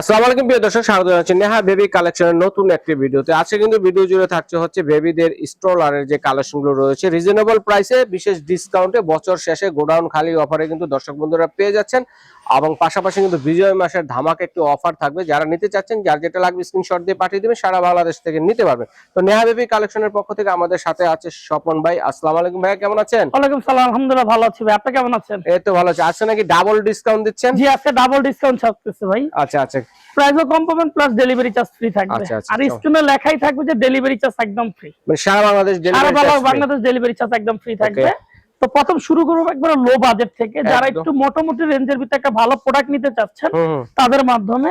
আসসালামু আলাইকুম প্রিয় দর্শক স্বাগত জানাচ্ছি নেহা বেবি কালেকশনের নতুন একটি ভিডিওতে। আজকে কিন্তু ভিডিও জুড়ে থাকছে হচ্ছে বেবিদের স্ট্রলারের যে কালেকশনগুলো রয়েছে রিজনেবল প্রাইসে বিশেষ ডিসকাউন্টে বছর শেষে গোডাউন খালি অফারে কিন্তু দর্শক বন্ধুরা পেয়ে যাচ্ছেন। এবং পাশাপাশি কিন্তু বিজয় মাসের ধামাক একটি অফার থাকবে। যারা নিতে চাচ্ছেন যার যেটা লাগবে স্ক্রিনশট দিয়ে পাঠিয়ে দিবেন সারা বাংলাদেশ থেকে নিতে পারবেন। তো নেহা বেবি কালেকশনের পক্ষ থেকে আমাদের সাথে আছে স্বপন ভাই। আসসালামু আলাইকুম ভাইয়া কেমন আছেন? ওয়ালাইকুম সালাম আলহামদুলিল্লাহ ভালো আছি ভাই। আপনি কেমন আছেন? এই তো ভালো আছে। আজকে নাকি ডাবল ডিসকাউন্ট দিচ্ছেন? জি আজকে ডাবল ডিসকাউন্ট থাকতেছে ভাই। আচ্ছা আচ্ছা। প্রাইসও কম পাবেন প্লাস ডেলিভারি চার্জ ফ্রি থাকবে। আচ্ছা, আচ্ছা, আর। স্ক্রিনে লেখাই থাকবে যে ডেলিভারি চার্জ একদম ফ্রি মানে সারা বাংলাদেশ ডেলিভারি বাংলা- বাংলাদেশ ডেলিভারি চার্জ একদম ফ্রি থাকবে। তো প্রথম শুরু করব একবার লো বাজেট থেকে। যারা একটু মোটামুটি রেঞ্জের ভিতরে একটা ভালো প্রোডাক্ট নিতে চাচ্ছেন তাদের মাধ্যমে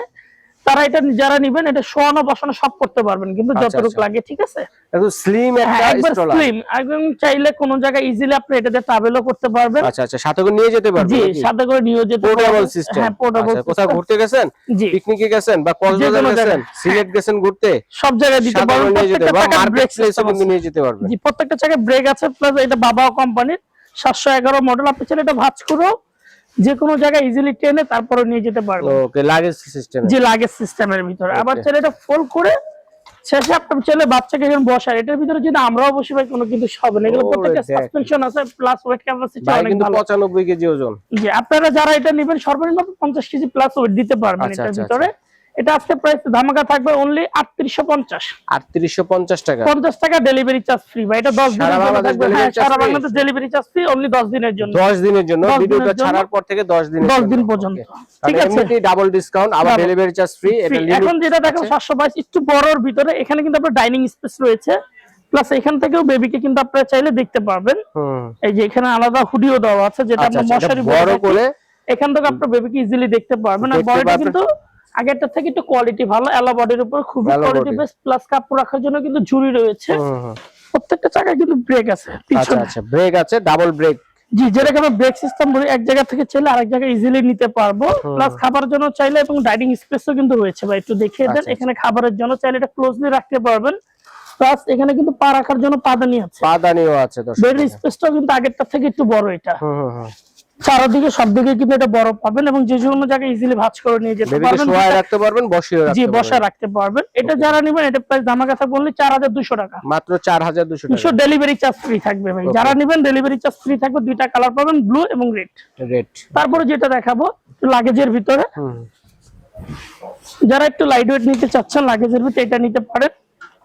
তারা এটা যারা নিবেন এটা শোয়ানো বসানো সব করতে পারবেন কিন্তু আচ্ছা, যতটুকু আচ্ছা। লাগে ঠিক আছে? একদম স্লিম হ্যাঁ, একটা একবার স্লিম একদম চাইলে কোন জায়গায় ইজিলি আপনি এটাতে ট্রাভেলও করতে পারবেন। আচ্ছা আচ্ছা সাথে করে নিয়ে যেতে পারবেন জি সাথে করে নিয়ে যেতে পোর্টেবল পারবেন। সিস্টেম হ্যাঁ পোর্টেবল কোথাও ঘুরতে গেছেন? জি। পিকনিকে গেছেন বা কক্সবাজার গেছেন? সিলেট গেছেন ঘুরতে? সব জায়গায় দিতে পারবেন প্রত্যেকটা মার্কেট ব্রেক কিন্তু নিয়ে যেতে পারবেন। জি প্রত্যেকটা চাকায় ব্রেক আছে প্লাস এটা বাবাও কোম্পানির সাতশো এগারো মডেল আপনি চাইলে এটা ভাঁজ করো যে কোনো জায়গায় ইজিলি টেনে তারপরে নিয়ে যেতে পারবে ওকে লাগেজ সিস্টেম জি লাগেজ সিস্টেমের ভিতরে। আবার ছেলেটা চাইলে এটা ফোল্ড করে শেষে আপনার ছেলে বাচ্চাকে যখন বসায় এটার ভিতরে যদি আমরাও বসি ভাই কোনো কিন্তু হবে না এগুলো প্রত্যেকটা সাসপেনশন আছে প্লাস ওয়েট ক্যাপাসিটি অনেক কিন্তু ভালো। পঁচানব্বই কেজি ওজন। জি আপনারা যারা এটা নেবেন সর্বনিম্ন পঞ্চাশ কেজি প্লাস ওয়েট দিতে পারবেন আচ্ছা, এটার আচ্ছা, ভিতরে। এটা আজকে প্রাইস ধামাকা থাকবে অনলি আটত্রিশশো পঞ্চাশ। আটত্রিশশো পঞ্চাশ টাকা। পঞ্চাশ টাকা ডেলিভারি চার্জ ফ্রি বা এটা দিনের জন্য সারা Bangladesh delivery charge free only দশ দিনের জন্য। দশ দিনের জন্য। ভিডিওটা ছাড়ার পর থেকে দশ দিন দশ দিন পর্যন্ত। ঠিক আছে। এমনিতেই ডাবল ডিসকাউন্ট আবার ডেলিভারি চার্জ ফ্রি এটা এখন যেটা দেখো সাতশো বাইশ একটু বড়র ভিতরে। এখানে কিন্তু আপনার ডাইনিং স্পেস রয়েছে। প্লাস এখান থেকেও বেবিকে কিন্তু আপনারা চাইলে দেখতে পারবেন। এই যে এখানে আলাদা হুডিও দেওয়া আছে যেটা আচ্ছা আপনার আচ্ছা, মশারি বড় করে এখান থেকে আপনার বেবিকে ইজিলি দেখতে পারবেন। আর বডিটা। কিন্তু আগেরটা থেকে একটু কোয়ালিটি ভালো এলা বডির উপর খুবই কোয়ালিটি। বেস্ট প্লাস কাপড় রাখার জন্য কিন্তু ঝুড়ি রয়েছে। প্রত্যেকটা জায়গায় কিন্তু ব্রেক আছে আচ্ছা আচ্ছা ব্রেক আছে ডাবল ব্রেক জি যেটাকে আমরা ব্রেক সিস্টেম বলি এক জায়গা থেকে চাইলে আরেক জায়গায় ইজিলি নিতে পারব। প্লাস খাবারের জন্য চাইলে এবং ডাইনিং স্পেসও কিন্তু রয়েছে ভাই একটু দেখিয়ে দেন। আচ্ছা, এখানে খাবারের জন্য চাইলে এটা ক্লোজলি রাখতে পারবেন। প্লাস এখানে কিন্তু পা রাখার জন্য পাদানি আছে। পাদানিও আছে দর্শক। বেডের স্পেসটাও কিন্তু আগেরটা থেকে একটু বড় এটা। হুম হুম হুম। চারদিকে সব দিকে কিন্তু এটা বড় পাবেন এবং যে কোনো জায়গায় ইজিলি ভাঁজ করে নিয়ে যেতে পারবেন। রাখতে পারবেন বসিয়ে জি বসা রাখতে পারবেন। এটা যারা নেবেন এটা প্রাইস ধামাকা থাকবে বললে চার হাজার দুশো টাকা। মাত্র চার হাজার দুশো দুশো ডেলিভারি চার্জ ফ্রি থাকবে ভাই। যারা নেবেন ডেলিভারি চার্জ ফ্রি থাকবে। দুইটা কালার পাবেন ব্লু এবং রেড রেড তারপরে যেটা দেখাবো লাগেজের ভিতরে। হুম। যারা একটু লাইট ওয়েট নিতে চাচ্ছেন লাগেজের ভিতরে এটা নিতে পারেন।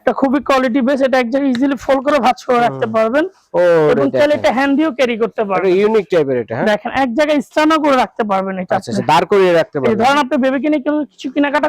এটা খুবই কোয়ালিটি বেস এটা এক জায়গায় ইজিলি ফোল্ড করে ভাঁজ করে রাখতে পারবেন। ও এবং চাইলে এটা হ্যান্ড দিয়েও ক্যারি করতে পারবেন। ইউনিক টাইপের এটা হ্যাঁ? দেখেন এক জায়গায় স্ট্যান্ডও করে রাখতে পারবেন এটা আচ্ছা আচ্ছা দাঁড় করিয়ে রাখতে পারবেন। ধরেন আপনি বেবি কিনে কিছু কেনাকাটা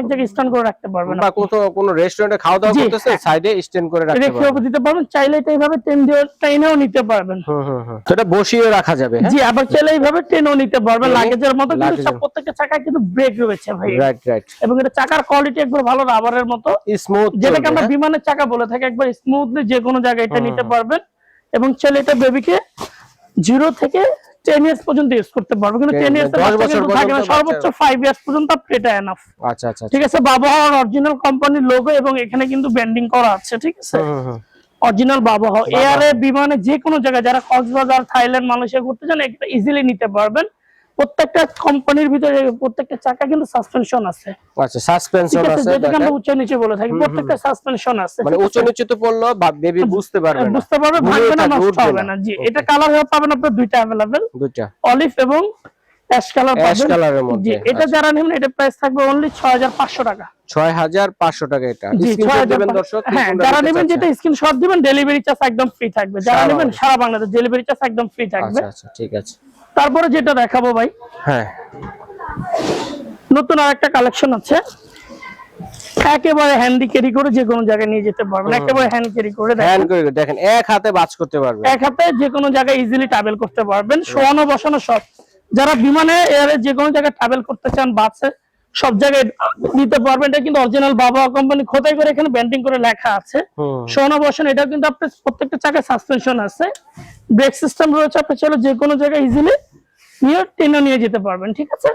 এক জায়গায় স্ট্যান্ড করে রাখতে পারবেন বা কোথাও কোনো রেস্টুরেন্টে খাওয়া দাওয়া জি, করতেছে হ্যাঁ। সাইডে স্ট্যান্ড করে রাখতে রেখেও পারবেন। দিতে পারবেন চাইলে এটা এইভাবে টেন দিয়ে ট্রেনেও নিতে পারবেন। হুম হুম হুম। সেটা বসিয়ে রাখা যাবে হ্যাঁ? জি আবার চাইলে এইভাবে ট্রেনও নিতে পারবেন লাগেজের মতো কিন্তু সব প্রত্যেকটা চাকায় কিন্তু ব্রেক রয়েছে ভাই। রাইট রাইট এবং এটা চাকার কোয়ালিটি একবার ভালো রাবারের মতো। স্মুথ যেটাকে আমরা বিমানের চাকা বলে থাকি একবার স্মুথলি যে কোনো জায়গায় এটা নিতে পারবেন এবং চাইলে এটা বেবিকে জিরো থেকে টেন ইয়ার্স পর্যন্ত ইউজ করতে পারবে। কিন্তু টেন ইয়ার্স থাকে না সর্বোচ্চ ফাইভ ইয়ার্স পর্যন্ত এটা এনাফ আচ্ছা আচ্ছা ঠিক আছে বাবা অরিজিনাল কোম্পানির লোগো এবং এখানে কিন্তু ব্যান্ডিং করা আছে ঠিক আছে। অরিজিনাল বাবা এয়ারে বিমানে যে কোনো জায়গায় যারা কক্সবাজার থাইল্যান্ড মালয়েশিয়া ঘুরতে চান এটা ইজিলি নিতে পারবেন। প্রত্যেকটা কোম্পানির ভিতরে প্রত্যেকটা চাকা কিন্তু সাসপেনশন আছে আচ্ছা ঠিক সাসপেনশন আছে আছে যেটাকে দেখেন। আমরা উচ্চ নিচে বলে থাকি প্রত্যেকটা সাসপেনশন আছে মানে ঠিক উঁচু আছে? নিচু তো পড়লো বা বেবি বুঝতে পারবে না বুঝতে পারবে ঘুরে ভাঙবে না থাকবে, নষ্ট উঠবে হবে না। না জি Okay. এটা কালার পাবেন আপনার দুইটা अवेलेबल দুইটা অলিভ এবং অ্যাশ কালার Ash পাবেন colour এর মধ্যে, জি এটা আচ্ছা। যারা নেবেন এটা প্রাইস থাকবে অনলি 6500 টাকা ছয় হাজার পাঁচশো টাকা এটা জি স্ক্রিনশট দেবেন 6500 দর্শক হ্যাঁ কোনটা যারা নিতে নেবেন চাচ্ছেন। যেটা স্ক্রিনশট দিবেন ডেলিভারি চার্জ একদম ফ্রি থাকবে যারা সারা নেবেন বাংলাদেশ। সারা বাংলাদেশ ডেলিভারি চার্জ একদম ফ্রি থাকবে আচ্ছা আচ্ছা ঠিক আছে তারপরে যেটা দেখাবো ভাই হ্যাঁ। নতুন আরেকটা কালেকশন আছে। একেবারে হ্যান্ডি ক্যারি করে যে কোনো জায়গায় নিয়ে যেতে পারবেন। একেবারে হ্যান্ড ক্যারি করে হ্যান্ড করে দেখেন এক হাতে বাজ করতে পারবে এক হাতে যে কোনো জায়গায় ইজিলি ট্রাভেল করতে পারবেন। শোয়ানো বসানো সব। যারা বিমানে এয়ারে যে কোনো জায়গায় ট্রাভেল করতে চান বাসে সব জায়গায় নিতে পারবেন। এটা কিন্তু অরিজিনাল বাবা কোম্পানি খোদাই করে এখানে ব্যান্ডিং করে লেখা আছে। শোয়ানো বসানো এটা কিন্তু আপনার প্রত্যেকটা চাকায় সাসপেনশন আছে। ব্রেক সিস্টেম রয়েছে আপনি চলো যে কোনো জায়গায় ইজিলি নিয়ে টেনে নিয়ে যেতে পারবেন ঠিক আছে?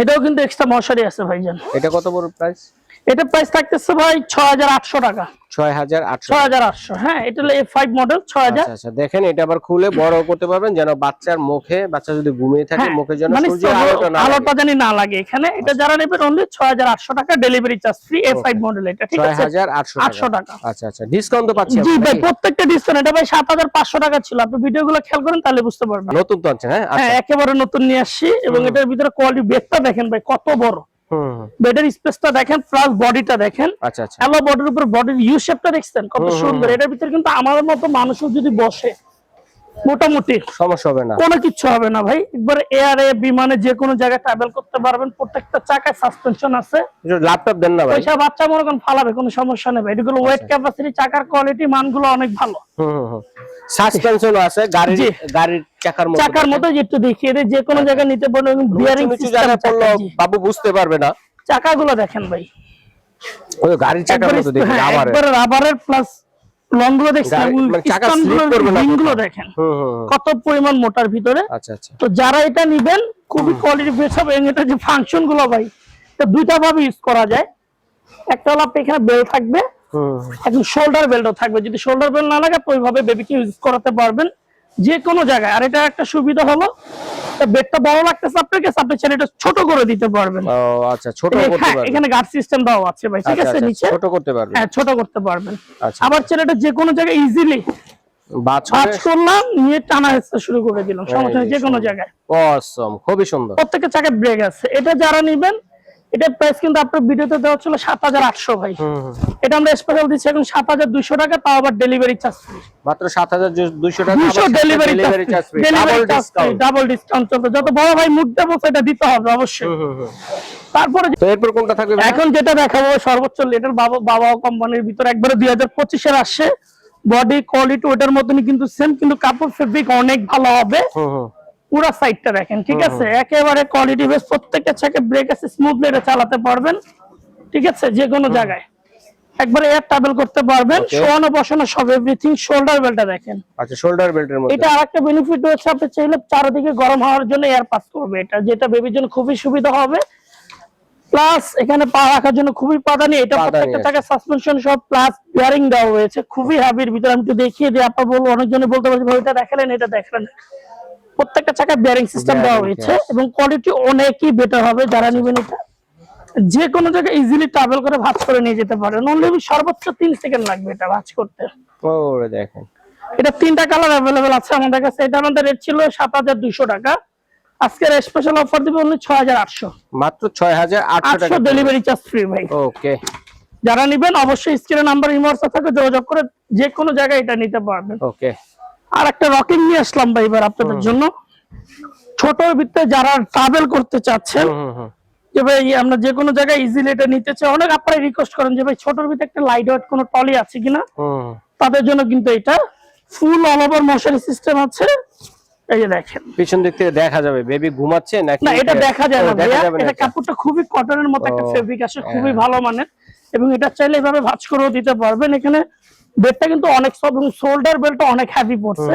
এটাও কিন্তু এক্সট্রা মশারি আছে ভাইজান। এটা কত বড় প্রাইস এটা প্রাইস থাকতেছে ভাই ছয় হাজার আটশো টাকা। ছয় হাজার আটশো। ছয় হাজার আটশো হ্যাঁ এটা হলো এফ মডেল ছয় হাজার। আচ্ছা আচ্ছা দেখেন এটা আবার খুলে বড় করতে পারবেন যেন বাচ্চার মুখে বাচ্চা যদি ঘুমিয়ে থাকে হ্যাঁ, মুখে যেন মানে সূর্যের আলোটা না আলোটা জানি না লাগে এখানে। এটা যারা নেবেন অনলি ছয় হাজার আটশো টাকা delivery charge free F five model এটা ঠিক আছে? হাজার আটশো আটশো টাকা। আচ্ছা আচ্ছা ডিসকাউন্ট তো পাচ্ছি জি ভাই প্রত্যেকটা ডিসকাউন্ট এটা ভাই সাত হাজার পাঁচশো টাকা ছিল। আপনি ভিডিওগুলো খেয়াল করেন তাহলে বুঝতে পারবেন। নতুন তো আনছেন হ্যাঁ? হ্যাঁ আচ্ছা। একেবারে নতুন নিয়ে আসছি এবং এটার ভিতরে কোয়ালিটি বেডটা দেখেন ভাই কত বড়। বেডের স্পেসটা দেখেন প্লাস বডিটা দেখেন। আচ্ছা আচ্ছা। বডির উপর বডির ইউ শেপটা দেখছেন? কত সুন্দর। এটার ভিতরে কিন্তু আমাদের মতো মানুষও যদি বসে মোটামুটি। সমস্যা হবে না। কোনো কিছু হবে না ভাই। একবার এয়ারে বিমানে যে কোনো জায়গায় ট্রাভেল করতে পারবেন। প্রত্যেকটা চাকায় সাসপেনশন আছে। ল্যাপটপ দেন না ভাই। পয়সা বাচ্চা মনে করেন ফালাবে কোনো সমস্যা নেই ভাই। এগুলো ওয়েট। ক্যাপাসিটি চাকার কোয়ালিটি মানগুলো অনেক ভালো। সাসপেনশন আছে গাড়ির গাড়ির চাকার মতো চাকার মতো যেটু দেখিয়ে দেয় যে কোনো জায়গায় নিতে পারবেন বিয়ারিং নিচু পড়ল বাবু বুঝতে পারবে না। চাকাগুলো দেখেন ভাই। ওই গাড়ির চাকার মতো দেখি রাবারের প্লাস লংগুলো দেখছেন মানে। দেখেন। কত পরিমাণ মোটার ভিতরে। আচ্ছা আচ্ছা। তো যারা এটা নিবেন খুবই কোয়ালিটি বেস্ট হবে। এটা যে ফাংশনগুলো ভাই এটা দুইটা ভাবে ইউজ করা যায়। একটা হলো আপনি এখানে বেল্ট থাকবে। এখন শোল্ডার বেল্টও থাকবে। যদি শোল্ডার বেল্ট না লাগে ওইভাবে বেবিকে ইউজ করাতে পারবেন। যে কোনো জায়গায়। আর এটা একটা সুবিধা হলো বেডটা বড় লাগতেছে আপনার কাছে আপনি এটা ছোট করে দিতে পারবেন। ও আচ্ছা ছোট করতে হ্যাঁ, পারবে এখানে গার্ড সিস্টেম দেওয়া আছে ভাই ঠিক আচ্ছা, আছে আচ্ছা, নিচে? ছোট করতে পারবে হ্যাঁ ছোট করতে পারবেন। আচ্ছা আবার ছেলেটা যে কোনো জায়গায় ইজিলি বাছ কাজ করলাম নিয়ে টানা শুরু করে দিলাম। সমস্যা যে কোনো জায়গায়। অসম খুবই সুন্দর। প্রত্যেকের চাকায় ব্রেক আছে। এটা যারা নিবেন এটার প্রাইস কিন্তু আপনার ভিডিওতে দেওয়া ছিল সাত হাজার আটশো ভাই। এটা আমরা স্পেশাল দিচ্ছি এখন সাত হাজার দুইশো টাকা তাও আবার ডেলিভারি চার্জ মাত্র সাত হাজার দুইশো টাকা ডেলিভারি চার্জ ডাবল ডিসকাউন্ট চলবে যত বড় ভাই মুখ দেবো সেটা দিতে হবে অবশ্যই। তারপরে এরপর কোনটা থাকবে এখন যেটা দেখাবো সর্বোচ্চ লিটার বাবা বাবা কোম্পানির ভিতরে একবারে দুই হাজার পঁচিশের আসছে। বডি কোয়ালিটি ওটার মতনই কিন্তু সেম কিন্তু কাপড় ফেব্রিক অনেক ভালো হবে। পুরো সাইডটা দেখেন ঠিক আছে? একেবারে কোয়ালিটি বেশ প্রত্যেকটা চাকে ব্রেক আছে স্মুথলি এটা চালাতে পারবেন ঠিক আছে? যে কোনো জায়গায়। একবারে এয়ার ট্রাভেল করতে পারবেন. শোয়ানো বসানো সব এভরিথিং শোল্ডার বেলটা দেখেন। আচ্ছা শোল্ডার বেল্টের মধ্যে। এটা আরেকটা বেনিফিট রয়েছে আপনি চাইলে চারিদিকে গরম হওয়ার জন্য এয়ার পাস করবে এটা যেটা বেবির জন্য খুবই সুবিধা হবে। প্লাস এখানে পা রাখার জন্য খুবই পাদানি এটা প্রত্যেকটা থাকে সাসপেনশন সব প্লাস বিয়ারিং দেওয়া হয়েছে খুবই হ্যাভির ভিতরে। আমি একটু দেখিয়ে দিই আপনার বলব অনেকজনে বলতে পারছি ভাই এটা দেখালেন এটা দেখালেন। প্রত্যেকটা চাকা বিয়ারিং সিস্টেম দেওয়া হয়েছে এবং কোয়ালিটি অনেকই বেটার হবে যারা নেবেন এটা। যে কোনো জায়গায় ইজিলি ট্রাভেল করে ভাঁজ করে নিয়ে যেতে পারেন। অনলি সর্বোচ্চ তিন সেকেন্ড লাগবে এটা ভাঁজ করতে। ওরে দেখেন। এটা তিনটা কালার অ্যাভেলেবেল আছে আমাদের কাছে। এটা আমাদের রেট ছিল সাত হাজার দুইশো টাকা। আজকের স্পেশাল অফার দিবে অনলি ছয় হাজার আটশো। মাত্র ছয় হাজার আটশো ডেলিভারি চার্জ ফ্রি ভাই। ওকে যারা নিবেন অবশ্যই স্ক্রিনে নাম্বার ইমোর্সা থাকে যোগাযোগ করে যে কোনো জায়গায় এটা নিতে পারবেন। ওকে আর একটা রকিং নিয়ে আসলাম ভাই এবার আপনাদের জন্য। ছোট ভিত্তে যারা ট্রাভেল করতে চাচ্ছেন যে ভাই আমরা যে কোনো জায়গায় ইজিলি এটা নিতে চাই। অনেক আপনারা রিকোয়েস্ট করেন যে ভাই ছোটর ভিতরে একটা লাইট ওয়েট কোনো টলি আছে কিনা? তাদের জন্য কিন্তু এটা ফুল অল ওভার মশারি সিস্টেম আছে। এই যে দেখেন। পিছন দিক থেকে দেখা যাবে বেবি ঘুমাচ্ছে নাকি না এটা দেখা যায় না এটা। কাপড়টা খুবই কটনের মতো একটা ফেব্রিক খুবই হ্যাঁ। ভালো মানের। এবং এটা চাইলে এভাবে ভাঁজ করেও দিতে পারবেন। এখানে বেডটা কিন্তু অনেক সব এবং শোল্ডার বেল্টটা অনেক হ্যাভি পড়ছে।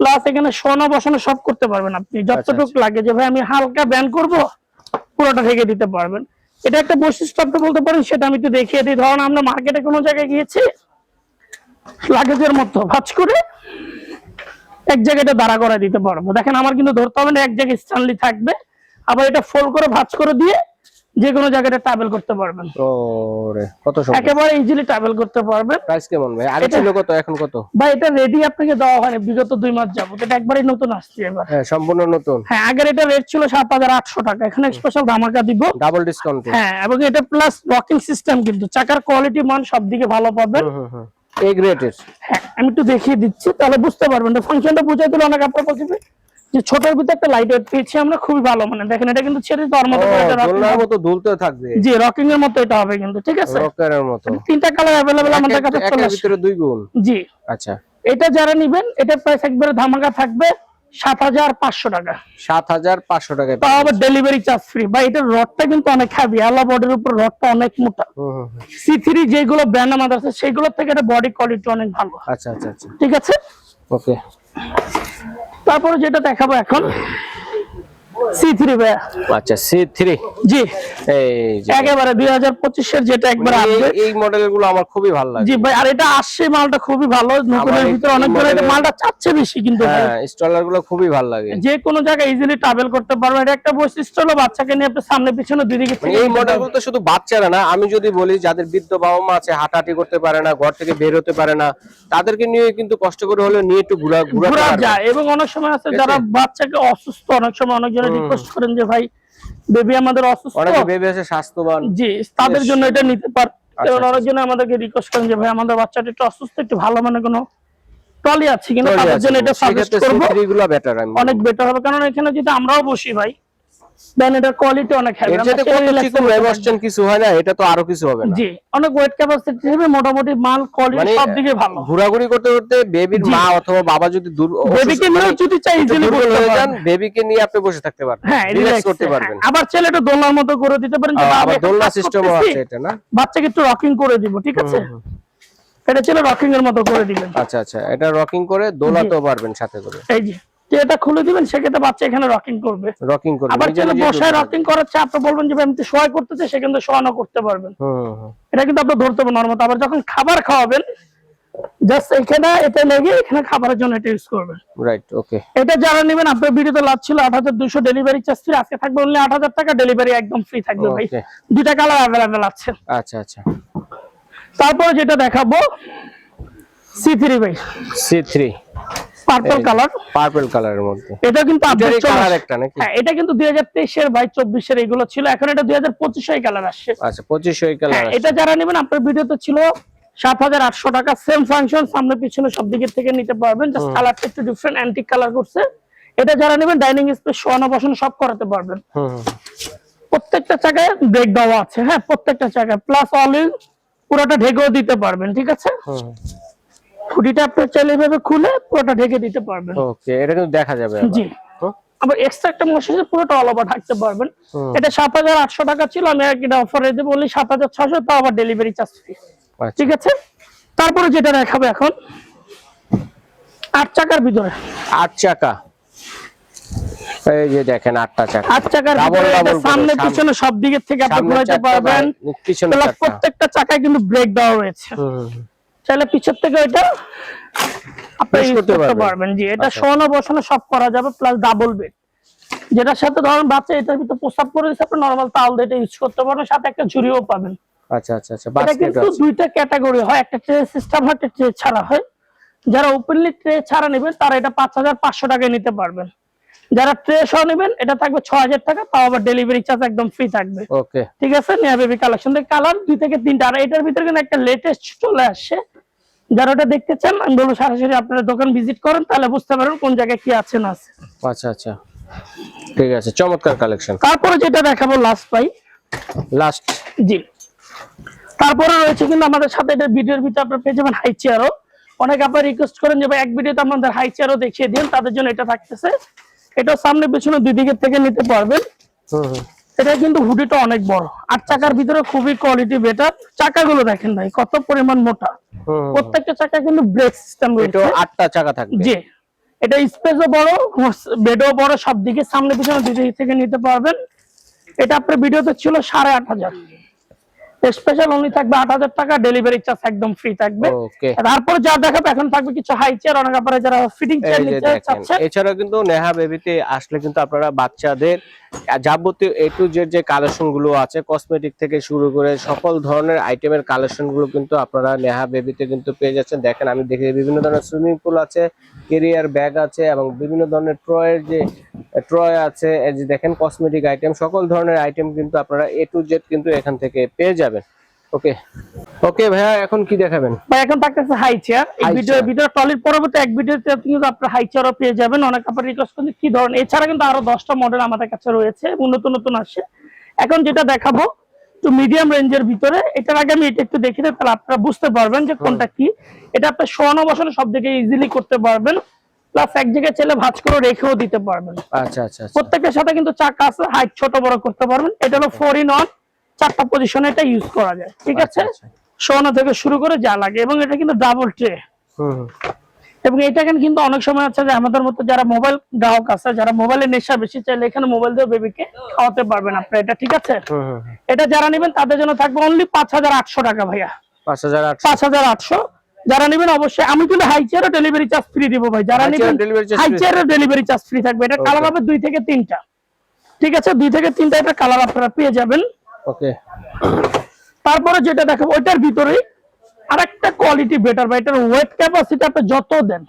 প্লাস এখানে শোনা বসানো সব করতে পারবেন আপনি। যতটুকু আচ্ছা। লাগে যে ভাই আমি হালকা ব্যান করব পুরোটা থেকে দিতে পারবেন। এটা একটা বৈশিষ্ট্য আপনি বলতে পারেন সেটা আমি একটু দেখিয়ে দিই। ধরুন আমরা মার্কেটে কোনো জায়গায় গিয়েছি লাগেজের মতো ভাঁজ করে এক জায়গায় এটা দাঁড়া করে দিতে পারব। দেখেন আমার কিন্তু ধরতে হবে না এক জায়গায় স্ট্যান্ডলি থাকবে। আবার এটা ফোল্ড করে ভাঁজ করে দিয়ে যে কোনো জায়গায় ট্রাভেল করতে পারবেন। ওরে কত সুন্দর একেবারে ইজিলি ট্রাভেল করতে পারবেন। প্রাইস কেমন ভাই? আগে ছিল কত এখন কত? বা এটা রেডি আপনাকে দেওয়া হয়নি বিগত দুই মাস যাবত। এটা একবারই নতুন আসছে এবার। হ্যাঁ সম্পূর্ণ নতুন। হ্যাঁ আগের এটা রেট ছিল সাত হাজার আটশো টাকা। এখানে স্পেশাল ধামাকা দিব। ডাবল ডিসকাউন্ট হ্যাঁ এবং এটা প্লাস লকিং সিস্টেম কিন্তু। চাকার কোয়ালিটি মান সবদিকে ভালো পাবেন। হুম হুম এ গ্রেটের হ্যাঁ আমি একটু দেখিয়ে দিচ্ছি তাহলে বুঝতে পারবেন। ফাংশনটা বুঝাই দিলে অনেক আপনার বলছে যে ছোটের ভিতরে একটা লাইট ওয়েট পেয়েছি আমরা খুবই ভালো। মানে দেখেন এটা কিন্তু ছেড়ে দেওয়ার মতো এটা দোলনার মতো দুলতে থাকবে। জি রকিং এর মতো এটা হবে কিন্তু ঠিক আছে? রকের মতো। তিনটা কালার অ্যাভেলেবেল আমাদের কাছে চলে আসে। ভিতরে দুই গুণ। জি। আচ্ছা। এটা যারা নিবেন এটার প্রাইস একবারে ধামাকা থাকবে সাত হাজার পাঁচশো টাকা। সাত হাজার পাঁচশো টাকা তাও আবার ডেলিভারি চার্জ ফ্রি বা এটার রডটা কিন্তু অনেক হ্যাভি আলা বডির উপর রডটা অনেক মোটা। হুম হুম হুম। সি থ্রি যেগুলো ব্র্যান্ড আমাদের আছে সেগুলোর থেকে এটা বডি কোয়ালিটি অনেক ভালো। আচ্ছা আচ্ছা আচ্ছা। ঠিক আছে? ওকে তারপরে যেটা দেখাবো এখন সি থ্রি ভাইয়া। আচ্ছা সি থ্রি জি। একেবারে দুই হাজার পঁচিশের যেটা একবার আসবে এই মডেলগুলো আমার খুবই ভালো লাগে। জি ভাই আর এটা আসছে মালটা খুবই ভালো। নতুনের ভিতরে অনেক এই এটা মালটা চাচ্ছে বেশি কিন্তু হ্যাঁ স্টলারগুলো খুবই ভালো লাগে। যে কোনো জায়গায় ইজিলি ট্রাভেল করতে পারবে এটা একটা বৈশিষ্ট্য হলো বাচ্চাকে নিয়ে আপনি সামনে পিছনে দুই দিকে মানে এই মডেলগুলো তো শুধু বাচ্চারা না আমি যদি বলি যাদের বৃদ্ধ বাবা মা আছে হাঁটাহাঁটি করতে পারে না ঘর থেকে বের হতে পারে না তাদেরকে নিয়ে কিন্তু কষ্ট করে হলে নিয়ে একটু ঘোরা ঘোরা যায়। এবং অনেক সময় আছে যারা বাচ্চাকে অসুস্থ অনেক সময় অনেকজনে হুম। রিকোয়েস্ট করেন যে ভাই বেবি আমাদের অসুস্থ। অনেকে আছে স্বাস্থ্যবান। জি তাদের জন্য এটা নিতে পার আচ্ছা, এবং আচ্ছা। আমাদেরকে রিকোয়েস্ট করেন যে ভাই আমাদের বাচ্চাটা একটু অসুস্থ একটু ভালো মানে কোনো টলি আছে কিন্তু তাদের জন্য এটা সাজেস্ট সেক্ষেত্রে করব। C3 গুলো বেটার অনেক বেটার হবে। কারণ এখানে যদি আমরাও বসি ভাই দেন এটার কোয়ালিটি অনেক হেভি এর সাথে কত চিকন বসছেন কিছু হয় না এটা তো আরও কিছু হবে না। জি অনেক ওয়েট ক্যাপাসিটি হিসেবে মোটামুটি মাল কোয়ালিটি মানে সব দিকে ভালো। ঘোরাঘুরি করতে করতে বেবির জি। মা অথবা বাবা যদি দূর বেবিকে অসুস্থ- যদি চাই ইজিলি করতে বেবিকে নিয়ে আপনি বসে থাকতে পারবেন হ্যাঁ রিল্যাক্স করতে পারবেন। আবার চাইলে এটা দোলনার মতো করে দিতে পারেন যে বাবা আবার দোলনা আছে এটা না? বাচ্চাকে একটু রকিং করে দিব ঠিক আছে? এটা ছিল রকিং এর মতো করে দিবেন। আচ্ছা আচ্ছা এটা রকিং করে দোলাতেও পারবেন সাথে করে। এই যে। যে এটা খুলে দিবেন সেক্ষেত্রে বাচ্চা এখানে রকিং করবে। রকিং করবে। আবার চাইলে বসায় রকিং করার চেয়ে আপনি বলবেন যে আমি তো শোয়া করতে শোয়ানো পারবেন। এটা কিন্তু আপনি ধরতে পারবেন নর্মাল আবার যখন খাবার খাওয়াবেন জাস্ট এখানে এটা লেগে এখানে খাবারের জন্য এটা ইউজ করবেন। রাইট ওকে এটা যারা নেবেন আপনার ভিডিওতে লাভ ছিল ডেলিভারি চার্জ ফ্রি আজকে থাকবে অনলি টাকা ডেলিভারি একদম ফ্রি থাকবে ভাই। Okay. দুইটা কালার অ্যাভেলেবেল আছে। আচ্ছা আচ্ছা। তারপরে যেটা দেখাবো সি থ্রি ভাই। C three purple colour purple কালারের মধ্যে। এটা কিন্তু আপডেট কালার একটা নাকি? হ্যাঁ এটা কিন্তু দুই হাজার তেইশের বাই চব্বিশের এগুলো ছিল। এখন এটা দুই হাজার পঁচিশের কালার আসছে। আচ্ছা পঁচিশশো কালার হ্যাঁ, এটা যারা নেবেন আপনার ভিডিওতে ছিল সাত হাজার আটশো টাকা। সেম ফাংশন সামনে পিছনে সব দিকের থেকে নিতে পারবেন। জাস্ট কালারটা একটু ডিফারেন্ট অ্যান্টিক কালার করছে। এটা যারা নেবেন ডাইনিং স্পেস শোয়ানো বসানো সব করাতে পারবেন। হুম প্রত্যেকটা চাকায় ব্রেক দেওয়া আছে। হ্যাঁ প্রত্যেকটা চাকায় প্লাস অলিল পুরোটা ঢেকেও দিতে পারবেন ঠিক আছে? হুম। খুঁটিটা আপনি চাইলে এভাবে খুলে পুরোটা ঢেকে দিতে পারবেন। ওকে এটা কিন্তু দেখা যাবে আবার। জি। আবার এক্সট্রা একটা মশিন পুরোটা অল ওভার থাকতে পারবেন। এটা সাত হাজার আটশো টাকা ছিল আমি আর এটা অফারে দেবো বলি সাত হাজার ছশো তাও আবার ডেলিভারি চার্জ ফ্রি ঠিক আছে? তারপরে যেটা দেখাবো এখন আট চাকার ভিতরে। আট চাকা। এই যে দেখেন আটটা চাকা। আট চাকার সামনে পিছনে সব দিকের থেকে আপনি ঘোরাতে পারবেন। পিছনে প্রত্যেকটা চাকায় কিন্তু ব্রেক দেওয়া রয়েছে। চাইলে পিছের থেকে ওইটা আপনি করতে করতে পারবেন। পারবেন জি এটা আচ্ছা। শোয়ানো বসানো সব করা যাবে প্লাস ডাবল বেড যেটার সাথে ধরেন বাচ্চা এটার ভিতরে প্রস্তাব করে দিচ্ছে আপনি নর্মাল তাওল দিয়ে ইউজ করতে পারবেন সাথে একটা ঝুড়িও পাবেন। আচ্ছা আচ্ছা আচ্ছা। এটা কিন্তু দুইটা ক্যাটাগরি হয় একটা ট্রে সিস্টেম হয় একটা ট্রে ছাড়া হয়। যারা ওপেনলি ট্রে ছাড়া নেবেন তারা এটা পাঁচ হাজার পাঁচশো টাকায় নিতে পারবেন। যারা ট্রে সহ নেবেন এটা থাকবে ছ হাজার টাকা তাও আবার ডেলিভারি চার্জ একদম ফ্রি থাকবে। ওকে ঠিক আছে? নিয়া বেবি কালেকশন কালার দুই থেকে তিনটা। আর এটার ভিতরে কিন্তু একটা লেটেস্ট চলে আসছে যারা ওটা দেখতে চান আমি বলব সরাসরি আপনারা দোকান ভিজিট করেন তাহলে বুঝতে পারবেন কোন জায়গায় কি আছে না আছে। আচ্ছা আচ্ছা। ঠিক আছে চমৎকার কালেকশন তারপরে যেটা দেখাবো লাস্ট পাই। লাস্ট জি। তারপরে রয়েছে কিন্তু আমাদের সাথে এটা ভিডিওর ভিতরে আপনার পেয়ে যাবেন হাই চেয়ারও অনেক আপনার রিকোয়েস্ট করেন যে ভাই এক ভিডিওতে আপনাদের হাই চেয়ারও দেখিয়ে দিন তাদের জন্য এটা থাকতেছে। এটা সামনে পেছনে দুই দিকের থেকে নিতে পারবেন। এটা কিন্তু হুডিটা অনেক বড়। আট চাকার ভিতরে খুবই কোয়ালিটি বেটার চাকাগুলো দেখেন ভাই কত পরিমাণ মোটা। প্রত্যেকটা চাকা কিন্তু ব্রেক সিস্টেম এটা রয়েছে আটটা চাকা থাকবে। জি। এটা স্পেসও বড় বেডও বড় সব দিকে সামনে পিছনে দুই দিক থেকে নিতে পারবেন। এটা আপনার ভিডিওতে ছিল সাড়ে আট হাজার। স্পেশাল অনলি থাকবে আট হাজার টাকা ডেলিভারি চার্জ একদম ফ্রি থাকবে। তারপর যা দেখাবে এখন থাকবে কিছু হাই চেয়ার অনেক আপনারা যারা ফিটিং চেয়ার এছাড়াও নিতে চাচ্ছেন। এছাড়া কিন্তু নেহা বেবিতে আসলে কিন্তু আপনারা বাচ্চাদের যাবতীয় এ টু জেড যে কালেকশনগুলো আছে কসমেটিক থেকে শুরু করে সকল ধরনের আইটেমের কালেকশনগুলো কিন্তু আপনারা নেহা বেবিতে কিন্তু পেয়ে যাচ্ছেন। দেখেন, আমি দেখি বিভিন্ন ধরনের সুইমিং পুল আছে কেরিয়ার ব্যাগ আছে এবং বিভিন্ন ধরনের ট্রয়ের যে ট্রয় আছে, এই যে দেখেন কসমেটিক আইটেম সকল ধরনের আইটেম কিন্তু আপনারা এ টু জেড কিন্তু এখান থেকে পেয়ে যাবেন। ওকে। ওকে ভাইয়া এখন কি দেখাবেন? বা এখন থাকতেছে হাই চেয়ার এই High ভিডিও chair। ভিডিও টলির পরবর্তী এক ভিডিওতে আপনি কিন্তু আপনার হাই চেয়ারও পেয়ে যাবেন। অনেক আপনার রিকোয়েস্ট কি ধরনের এছাড়া কিন্তু আরও দশটা মডেল আমাদের কাছে রয়েছে এবং নতুন এখন যেটা দেখাবো একটু মিডিয়াম রেঞ্জের ভিতরে এটার আগে আমি এটা একটু দেখি তাহলে আপনারা বুঝতে পারবেন যে কোনটা কি। এটা আপনার শোয়ানো বসানো সব দিকে ইজিলি করতে পারবেন। প্লাস এক জায়গায় ছেলে ভাজ করে রেখেও দিতে পারবেন। আচ্ছা আচ্ছা আচ্ছা। প্রত্যেকের সাথে কিন্তু চাকা আছে হাইট ছোট বড় করতে পারবেন। এটা হলো ফোর ইন ওয়ান চারটা পজিশনে এটা ইউজ করা যায় ঠিক আছে? আচ্ছা, আচ্ছা। থেকে শুরু করে যা লাগে এবং এটা কিন্তু ডাবল ট্রে। এবং এটা কিন্তু অনেক সময় আছে যে আমাদের মতো যারা মোবাইল গ্রাহক আছে যারা মোবাইলের নেশা বেশি চাইলে এখানে মোবাইল দিয়ে বেবিকে খাওয়াতে পারবেন আপনারা এটা ঠিক আছে। এটা যারা নেবেন তাদের জন্য থাকবে অনলি পাঁচ হাজার আটশো টাকা ভাইয়া। পাঁচ হাজার আটশো। যারা নেবেন অবশ্যই আমি কিন্তু হাই চেয়ারও ডেলিভারি চার্জ ফ্রি দিব ভাই। যারা নেবেন হাই চেয়ারের ডেলিভারি চার্জ ফ্রি থাকবে। এটা কালার হবে দুই থেকে তিনটা। ঠিক আছে? দুই থেকে তিনটা এটা কালার আপনারা পেয়ে যাবেন। তারপরে যেটা দেখাবো ওইটার ভিতরে আরেকটা কোয়ালিটি বেটার বা এটার ওয়েট ক্যাপাসিটি আপনি যত দেন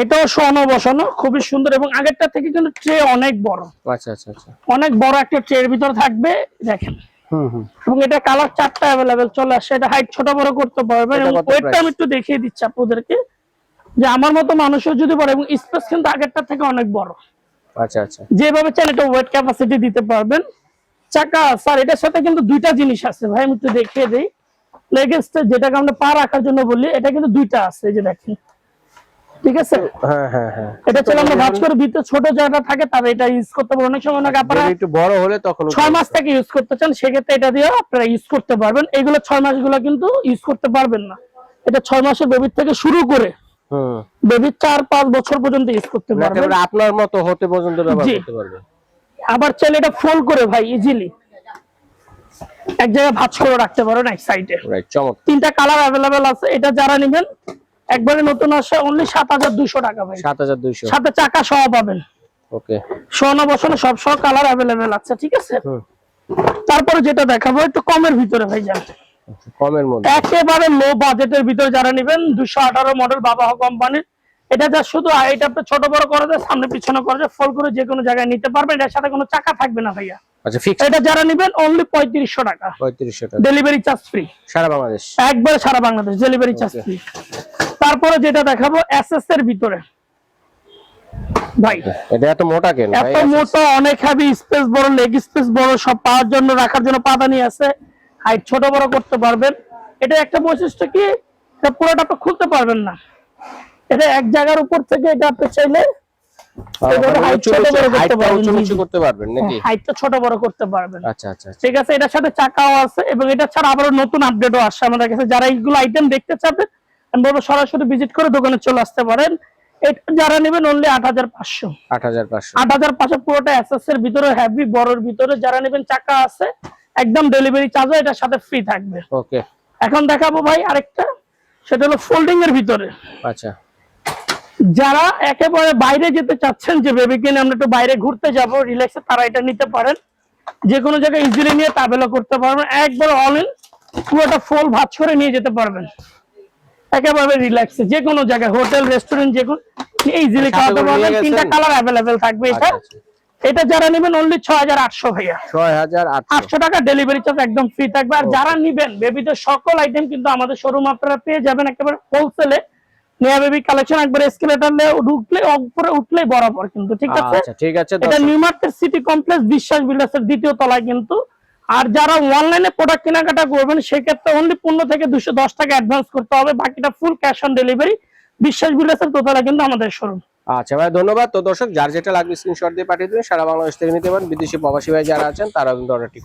এটাও শোনো বসানো খুবই সুন্দর এবং আগেরটা থেকে কিন্তু ট্রে অনেক বড়। আচ্ছা আচ্ছা আচ্ছা। অনেক বড় একটা ট্রের ভিতর থাকবে দেখেন। হুম হুম। এবং এটা কালার চারটা অ্যাভেলেবেল চলে আসছে। এটা হাইট ছোট বড় করতে পারবেন এবং ওয়েটটা আমি একটু দেখিয়ে দিচ্ছি আপনাদেরকে যে আমার মতো মানুষও যদি পারে এবং স্পেস কিন্তু আগেরটা থেকে অনেক বড়। আচ্ছা আচ্ছা। যেভাবে চান এটা ওয়েট ক্যাপাসিটি দিতে পারবেন। চাকা স্যার এটার সাথে কিন্তু দুইটা জিনিস আছে ভাই আমি একটু দেখিয়ে দিই। লেগেস্টে যেটাকে আমরা পা রাখার জন্য বলি এটা কিন্তু দুইটা আছে এই যে দেখেন। ঠিক আছে? হ্যাঁ হ্যাঁ হ্যাঁ। এটা ছিল আমরা ভাজ করে ভিতরে ছোট জায়গা থাকে তাহলে এটা ইউজ করতে পারবেন অনেক সময় অনেক আপনারা একটু বড় হলে তখন ছয় মাস থেকে ইউজ করতে চান সেক্ষেত্রে এটা দিয়ে আপনারা ইউজ করতে পারবেন। এগুলো ছয় মাসগুলো কিন্তু ইউজ করতে পারবেন না। এটা ছয় মাসের বেবির থেকে শুরু করে হুম। বছর পর্যন্ত ইউজ করতে পারবেন। আপনার মতো হতে পর্যন্ত ব্যবহার করতে পারবে। আবার চাইলে এটা ফোল্ড করে ভাই ইজিলি এক জায়গায় ভাঁজ করে রাখতে পারেন এক সাইডে তিনটা কালার অ্যাভেলেবেল আছে এটা যারা নেবেন একবারে নতুন আসে অনলি সাত হাজার দুশো টাকা ভাই। সাত হাজার দুইশো। সাথে চাকা সহ পাবেন। ওকে সোনা বসানো সব সহ কালার অ্যাভেলেবেল আছে ঠিক আছে? তারপরে যেটা দেখাবো একটু কমের ভিতরে ভাই যান। কমের মধ্যে। একেবারে লো বাজেটের ভিতরে যারা নেবেন দুশো আঠারো মডেল বাবা কোম্পানির এটা যা শুধু এটা আপনি ছোট বড় করা যায় সামনে পিছনে করা যায় ফল করে যে কোনো জায়গায় নিতে পারবেন এটার সাথে কোনো চাকা থাকবে না ভাইয়া। আচ্ছা ফিক্স এটা যারা নেবেন অনলি পঁয়ত্রিশশো টাকা। পঁয়ত্রিশশো টাকা। ডেলিভারি চার্জ ফ্রি সারা বাংলাদেশ? একবারে সারা বাংলাদেশ ডেলিভারি চার্জ ফ্রি তারপরে যেটা দেখাবো এসএস এর ভিতরে। ভাই এটা এত মোটা কেন? এত মোটা অনেক স্পেস বড় লেগ স্পেস বড় সব পাওয়ার জন্য রাখার জন্য পাদানি আছে। হাইট ছোট বড় করতে পারবেন। এটা একটা বৈশিষ্ট্য কি? পুরোটা আপনি খুলতে পারবেন না। এটা এক জায়গার উপর থেকে এটা আপনি চাইলে করতে পারবেন, নাকি? হাইটটা ছোট বড় করতে পারবেন। আচ্ছা আচ্ছা আচ্ছা। ঠিক আছে এটার সাথে চাকাও আছে এবং এটা ছাড়া আবারও নতুন আপডেটও আসছে আমাদের কাছে। যারা এইগুলো আইটেম দেখতে চাবেন আমি বলব সরাসরি ভিজিট করে দোকানে চলে আসতে পারেন। যারা নেবেন অনলি আট হাজার পাঁচশো। আট হাজার পাঁচশো। আট হাজার পাঁচশো পুরোটা এসএস এর ভিতরে হ্যাভি বড়র ভিতরে। যারা নেবেন চাকা আছে একদম ডেলিভারি চার্জও এটার সাথে ফ্রি থাকবে। ওকে এখন দেখাবো ভাই আরেকটা সেটা হলো ফোল্ডিং এর ভিতরে। আচ্ছা। যারা একেবারে বাইরে যেতে চাচ্ছেন যে বেবিকে নিয়ে আমরা একটু বাইরে ঘুরতে যাব রিল্যাক্সে তারা এটা নিতে পারেন। যে কোনো জায়গায় ইজিলি নিয়ে ট্রাভেলও করতে পারবেন। একবার অল ইন পুরোটা ফুল ভাজ করে নিয়ে যেতে পারবেন। একেবারে রিল্যাক্সে যে কোনো জায়গায় হোটেল রেস্টুরেন্ট যে কোনো ইজিলি খাওয়াতে করে নিয়ে পারবেন। তিনটা কালার অ্যাভেলেবেল থাকবে এটা। আচ্ছা, আচ্ছা। এটা যারা নেবেন অনলি ছয় হাজার আটশো ভাইয়া। ছয় হাজার আটশো। আটশো টাকা ডেলিভারি চার্জ একদম ফ্রি থাকবে। আর যারা নিবেন বেবিদের সকল আইটেম কিন্তু আমাদের শোরুম আপনারা পেয়ে যাবেন একেবারে হোলসেলে নেয়া বেবি কালেকশন একবার এসকেলেটার ঢুকলে উপরে উঠলেই বরাবর কিন্তু ঠিক আছে? আচ্ছা ঠিক আছে এটা দর্শক। সিটি কমপ্লেক্স বিশ্বাস বিল্ডার্সের দ্বিতীয় তলায় কিন্তু। আর যারা অনলাইনে প্রোডাক্ট কেনাকাটা করবেন সেক্ষেত্রে অনলি পনেরো থেকে দুশো দশ টাকা অ্যাডভান্স করতে হবে বাকিটা ফুল ক্যাশ অন ডেলিভারি বিশ্বাস বিল্ডার্সের দোতলা কিন্তু আমাদের শোরুম আচ্ছা ভাই ধন্যবাদ। তো দর্শক যার যেটা লাগবে স্ক্রিনশট দিয়ে পাঠিয়ে দিবেন সারা বাংলাদেশ থেকে নিতে পারেন। বিদেশি প্রবাসী ভাই যারা আছেন তারাও কিন্তু অর্ডারটি